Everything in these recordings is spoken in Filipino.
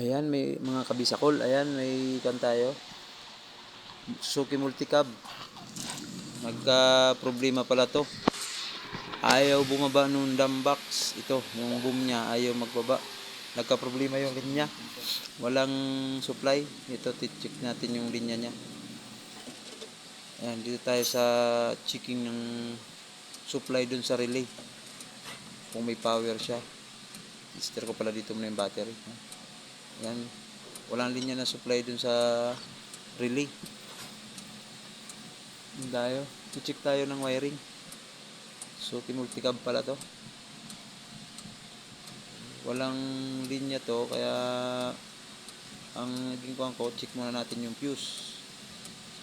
Ayan, may mga kabisakol. Ayan, may kan tayo. Suzuki Multicab. Nagka problema pala to. Ayaw bumaba nung dam box. Ito, yung boom niya, ayaw magbaba. Nagka problema yung linya. Walang supply. Ito, check natin yung linya niya. Ayan, dito tayo sa checking ng supply dun sa relay. Kung may power siya. Tester ko pala dito muna yung battery. Yan. Walang linya na supply dun sa relay. Yun tayo. check tayo ng wiring. Suki multicab pala to. Walang linya to kaya ang naging kuhan ko, check muna natin yung fuse.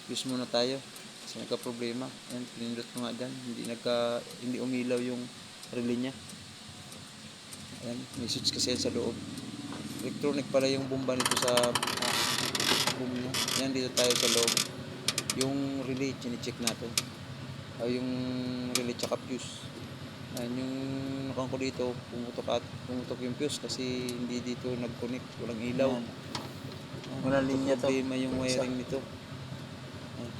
Fuse muna tayo. Kasi nagka problema. Yan, pinindot ko nga dyan. Hindi nagka, hindi umilaw yung relay niya. Ayan, may switch kasi sa loob. Electronic pala yung bomba nito sa ah, boom niya. Yan, dito tayo sa loob. Yung relay, chine-check natin. Ay, yung relay tsaka fuse. Ayan, yung nakuha ko dito, pumutok at pumutok yung fuse kasi hindi dito nag-connect. Walang ilaw. Yan. Ayan, Walang linya to. Problema yung wiring nito. Ayan.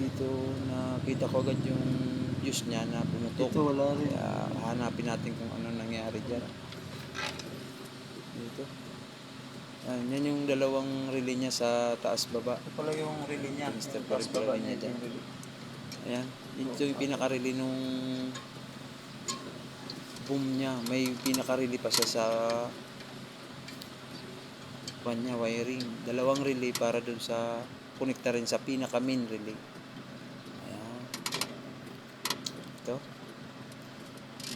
Dito nakita ko agad yung fuse niya na pumutok. Ito wala rin. Kaya hanapin natin kung ano nangyari dyan. Dito. Ayan, yan yung dalawang relay niya sa taas baba. Ito pala yung relay niya. Yung Paris taas baba niya dyan. yung. Ayan. Ito yung pinaka-relay nung boom niya. May pinaka-relay pa siya sa kanya wiring. Dalawang relay para dun sa connecta rin sa pinaka-main relay. Ayan. Ito.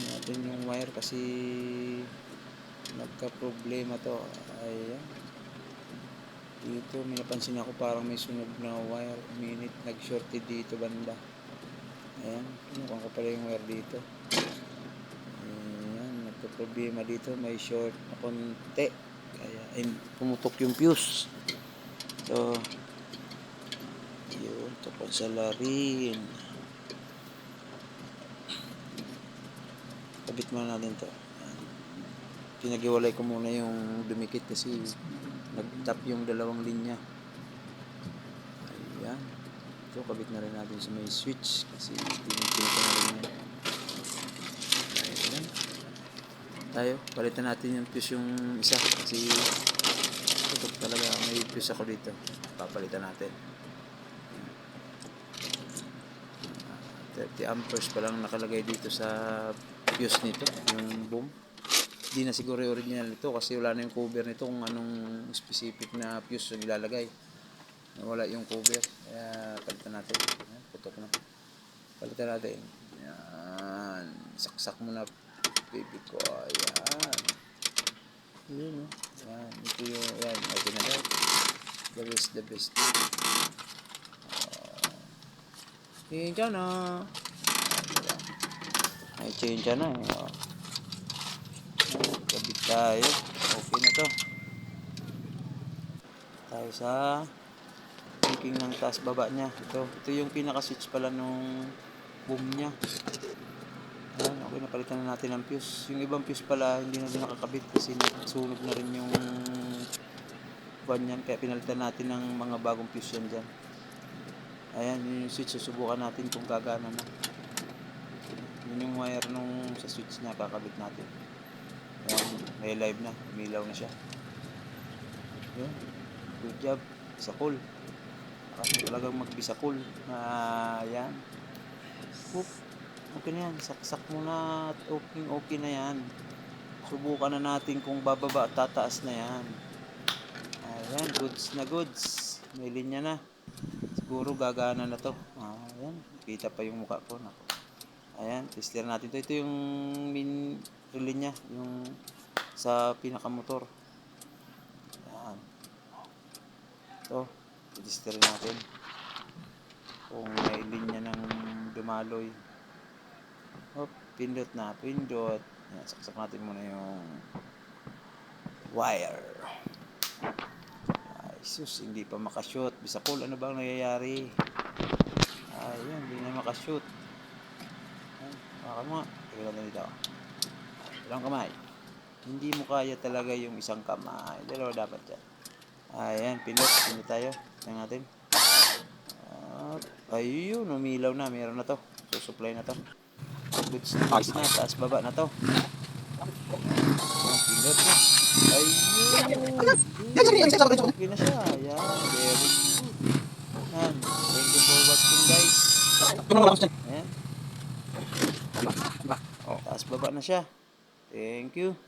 Natin yung wire kasi nagka-problema to. Ayan. Dito may napansin ako parang may sunog na wire. Minute nag-shorted dito banda. Ayan. Kinukuha ko pala yung wire dito. Ayan. Nagka-problema dito. May short na konti. Kaya ay, pumutok yung fuse. So, yun. Tapos sa larin. Kabit muna natin to. Ayan. Pinagiwalay ko muna yung dumikit kasi nag-tap yung dalawang linya. Ayan. Ito, kabit na rin natin sa may switch kasi ko na rin yan. Ayan. Tayo, palitan natin yung fuse yung isa kasi tutok talaga. May fuse ako dito. Papalitan natin. Ah, 30 amperes pa lang nakalagay dito sa fuse nito, yung boom. Hindi na siguro yung original nito kasi wala na yung cover nito kung anong specific na fuse yung ilalagay. Wala yung cover. Kaya palitan natin. Ayan, putok na. Palitan natin. Yan. Saksak mo na baby ko. Ayan. Yun, oh. Yan. Ito yung, yan. Okay na daw. The best, the best. Uh, yun dyan, ah. Ay, change dyan, ah. Oh. Kabit tayo. Okay na to. Tayo sa thinking ng taas baba niya. Ito, ito yung pinaka-switch pala nung boom niya. Ayan, okay, napalitan na natin ang fuse. Yung ibang fuse pala, hindi na din nakakabit kasi nasunog na rin yung buwan yan. Kaya pinalitan natin ng mga bagong fuse yan dyan. Ayan, yun yung switch. Susubukan natin kung gagana na. Yun yung wire nung sa switch niya, kakabit natin. Ayan, may live na. Umilaw na siya. Yun. Good job. Bisakol. Kasi talagang magbisakol. Ah, yan. Oop. Okay na yan. Saksak mo na at okay, okay na yan. Subukan na natin kung bababa at tataas na yan. Ayan, goods na goods. May linya na. Siguro gagana na to. Ayan, kita pa yung mukha ko. Nako. Ayan, tester natin to. Ito yung min relay niya, yung sa pinakamotor. Ayan. Ito, tester natin. Kung may linya ng dumaloy. Hop, pindot na, pindot. Ayan, saksak natin muna yung wire. Ay, sus, hindi pa makashoot. Bisakol, ano bang nangyayari? Ayun, hindi na makashoot. Baka mo. Tignan natin dito. Ilang kamay. Hindi mo kaya talaga yung isang kamay. Dalawa dapat dyan. Ayan, pinot. Pinot tayo. Tingnan natin. At, ayun, umilaw na. Meron na to. Susupply na to. Goods na, goods na. Taas baba na to. Pinot na. Ayun. Okay na siya. Ayan, very good. Ayan. Thank you for watching guys. Ayan. Oh, taas baba na siya. Thank you.